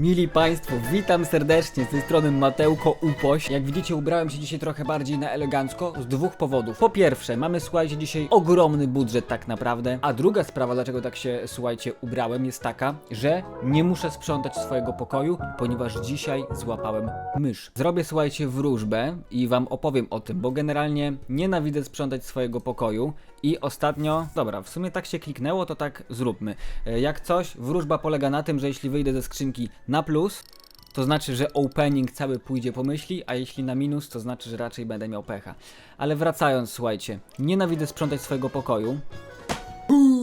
Mili Państwo, witam serdecznie z tej strony Mateuko Upoś. Jak widzicie, ubrałem się dzisiaj trochę bardziej na elegancko z dwóch powodów. Po pierwsze, mamy słuchajcie dzisiaj ogromny budżet tak naprawdę, a druga sprawa, dlaczego tak się słuchajcie ubrałem, jest taka, że nie muszę sprzątać swojego pokoju, ponieważ dzisiaj złapałem mysz. Zrobię słuchajcie wróżbę i Wam opowiem o tym, bo generalnie nienawidzę sprzątać swojego pokoju. I ostatnio, dobra, w sumie tak się kliknęło, to tak zróbmy. E, Jak coś, wróżba polega na tym, że jeśli wyjdę ze skrzynki na plus, to znaczy, że opening cały pójdzie po myśli, a jeśli na minus, to znaczy, że raczej będę miał pecha. Ale wracając, słuchajcie, nienawidzę sprzątać swojego pokoju.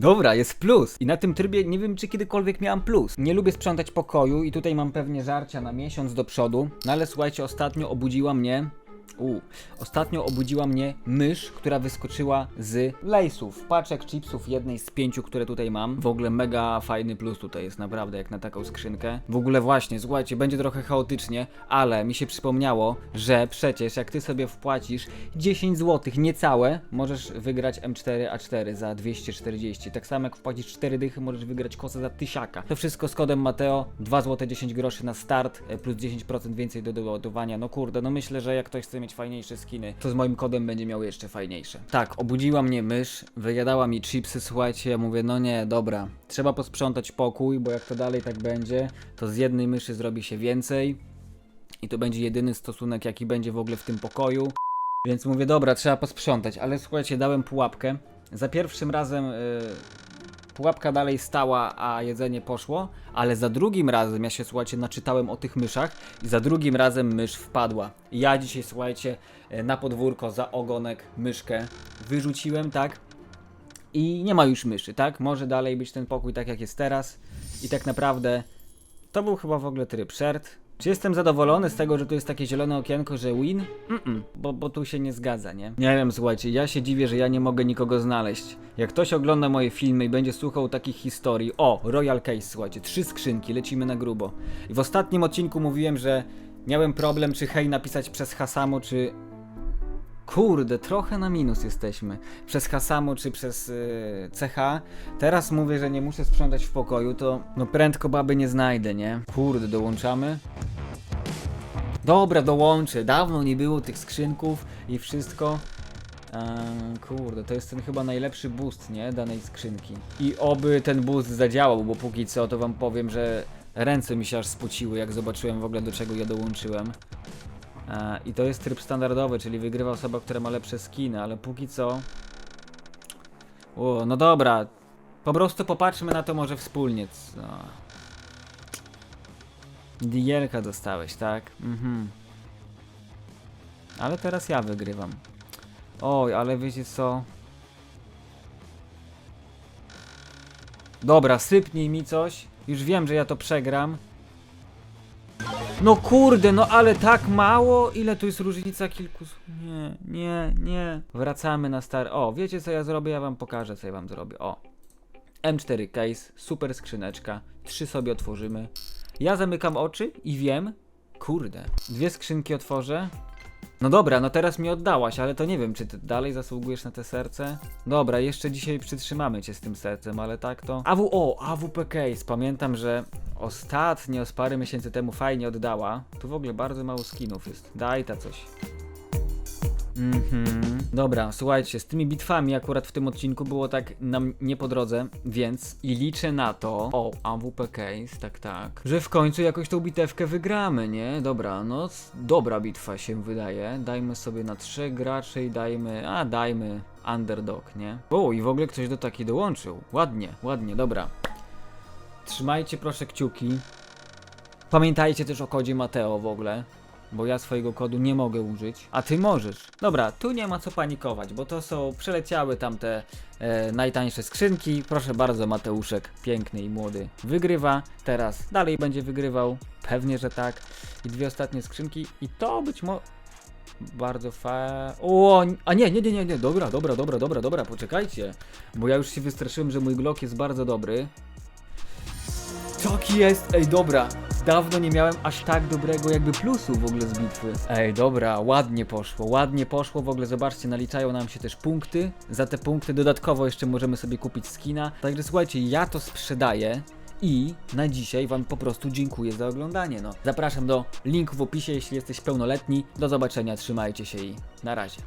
Dobra, jest plus. I na tym trybie nie wiem, czy kiedykolwiek miałam plus. Nie lubię sprzątać pokoju i tutaj mam pewnie żarcia na miesiąc do przodu. No ale słuchajcie, ostatnio obudziła mnie. U, ostatnio obudziła mnie mysz, która wyskoczyła z lejsów, paczek chipsów, jednej z pięciu, które tutaj mam. W ogóle mega fajny plus tutaj jest, naprawdę, jak na taką skrzynkę. W ogóle właśnie, słuchajcie, będzie trochę chaotycznie, ale mi się przypomniało, że przecież jak ty sobie wpłacisz 10 zł niecałe, możesz wygrać M4A4 za 240. Tak samo jak wpłacisz 4 dychy, możesz wygrać kosę za tysiaka. To wszystko z kodem Mateo, 2 zł 10 groszy na start, plus 10% więcej do doładowania. No kurde, no myślę, że jak ktoś chce mieć fajniejsze skiny, to z moim kodem będzie miał jeszcze fajniejsze. Tak, obudziła mnie mysz, wyjadała mi chipsy, słuchajcie, ja mówię, no nie, dobra, trzeba posprzątać pokój, bo jak to dalej tak będzie, to z jednej myszy zrobi się więcej i to będzie jedyny stosunek, jaki będzie w ogóle w tym pokoju. Więc mówię, dobra, trzeba posprzątać, ale słuchajcie, dałem pułapkę. Za pierwszym razem y, pułapka dalej stała, a jedzenie poszło, ale za drugim razem ja się, słuchajcie, naczytałem o tych myszach i za drugim razem mysz wpadła. Ja dzisiaj, słuchajcie, y, na podwórko za ogonek myszkę wyrzuciłem, tak? I nie ma już myszy, tak? Może dalej być ten pokój tak, jak jest teraz. I tak naprawdę to był chyba w ogóle tryb shert. Czy jestem zadowolony z tego, że tu jest takie zielone okienko, że win? Mm-mm, bo, bo tu się nie zgadza, nie? Nie wiem, słuchajcie, ja się dziwię, że ja nie mogę nikogo znaleźć. Jak ktoś ogląda moje filmy i będzie słuchał takich historii, o, Royal Case, słuchajcie, trzy skrzynki, lecimy na grubo. I w ostatnim odcinku mówiłem, że miałem problem, czy hej napisać przez Hasamo, czy Kurde, trochę na minus jesteśmy. Przez Hasamo czy przez yy, CH. Teraz mówię, że nie muszę sprzątać w pokoju, to no prędko baby nie znajdę, nie? Kurde, dołączamy? Dobra, dołączę. Dawno nie było tych skrzynków i wszystko. Eee, kurde, to jest ten chyba najlepszy boost, nie? Danej skrzynki. I oby ten boost zadziałał, bo póki co to wam powiem, że ręce mi się aż spociły, jak zobaczyłem w ogóle do czego ja dołączyłem. I to jest tryb standardowy, czyli wygrywa osoba, która ma lepsze skiny, ale póki co. O, no dobra. Po prostu popatrzmy na to może wspólnie. Co? Dielka dostałeś, tak? Mhm. Ale teraz ja wygrywam. Oj, ale wiecie co? Dobra, sypnij mi coś. Już wiem, że ja to przegram. No kurde, no ale tak mało? Ile tu jest różnica kilku... Nie, nie, nie. Wracamy na stary... O, wiecie co ja zrobię? Ja wam pokażę, co ja wam zrobię. O. M4 case, super skrzyneczka. Trzy sobie otworzymy. Ja zamykam oczy i wiem... Kurde. Dwie skrzynki otworzę. No dobra, no teraz mi oddałaś, ale to nie wiem, czy ty dalej zasługujesz na te serce? Dobra, jeszcze dzisiaj przytrzymamy cię z tym sercem, ale tak to... AW, o, AWP case. Pamiętam, że ostatnio z parę miesięcy temu fajnie oddała. Tu w ogóle bardzo mało skinów jest. Daj ta coś. Mhm. Dobra, słuchajcie, z tymi bitwami akurat w tym odcinku było tak nam nie po drodze, więc i liczę na to. O, AWP case, tak, tak. Że w końcu jakoś tą bitewkę wygramy, nie? Dobra, no dobra bitwa się wydaje. Dajmy sobie na trzech graczy i dajmy. A, dajmy underdog, nie? O, i w ogóle ktoś do takiej dołączył. Ładnie, ładnie, dobra. Trzymajcie proszę kciuki. Pamiętajcie też o kodzie Mateo w ogóle, bo ja swojego kodu nie mogę użyć, a ty możesz. Dobra, tu nie ma co panikować, bo to są przeleciały tamte e, najtańsze skrzynki. Proszę bardzo, Mateuszek, piękny i młody, wygrywa. Teraz dalej będzie wygrywał, pewnie, że tak. I dwie ostatnie skrzynki i to być może... Bardzo fa... O, a nie, nie, nie, nie, nie, dobra, dobra, dobra, dobra, dobra, poczekajcie. Bo ja już się wystraszyłem, że mój Glock jest bardzo dobry. Tak jest, ej dobra. Dawno nie miałem aż tak dobrego jakby plusu w ogóle z bitwy. Ej, dobra, ładnie poszło, ładnie poszło. W ogóle zobaczcie, naliczają nam się też punkty. Za te punkty dodatkowo jeszcze możemy sobie kupić skina. Także słuchajcie, ja to sprzedaję I na dzisiaj Wam po prostu dziękuję za oglądanie. No. Zapraszam do linku w opisie, jeśli jesteś pełnoletni. Do zobaczenia, trzymajcie się i na razie.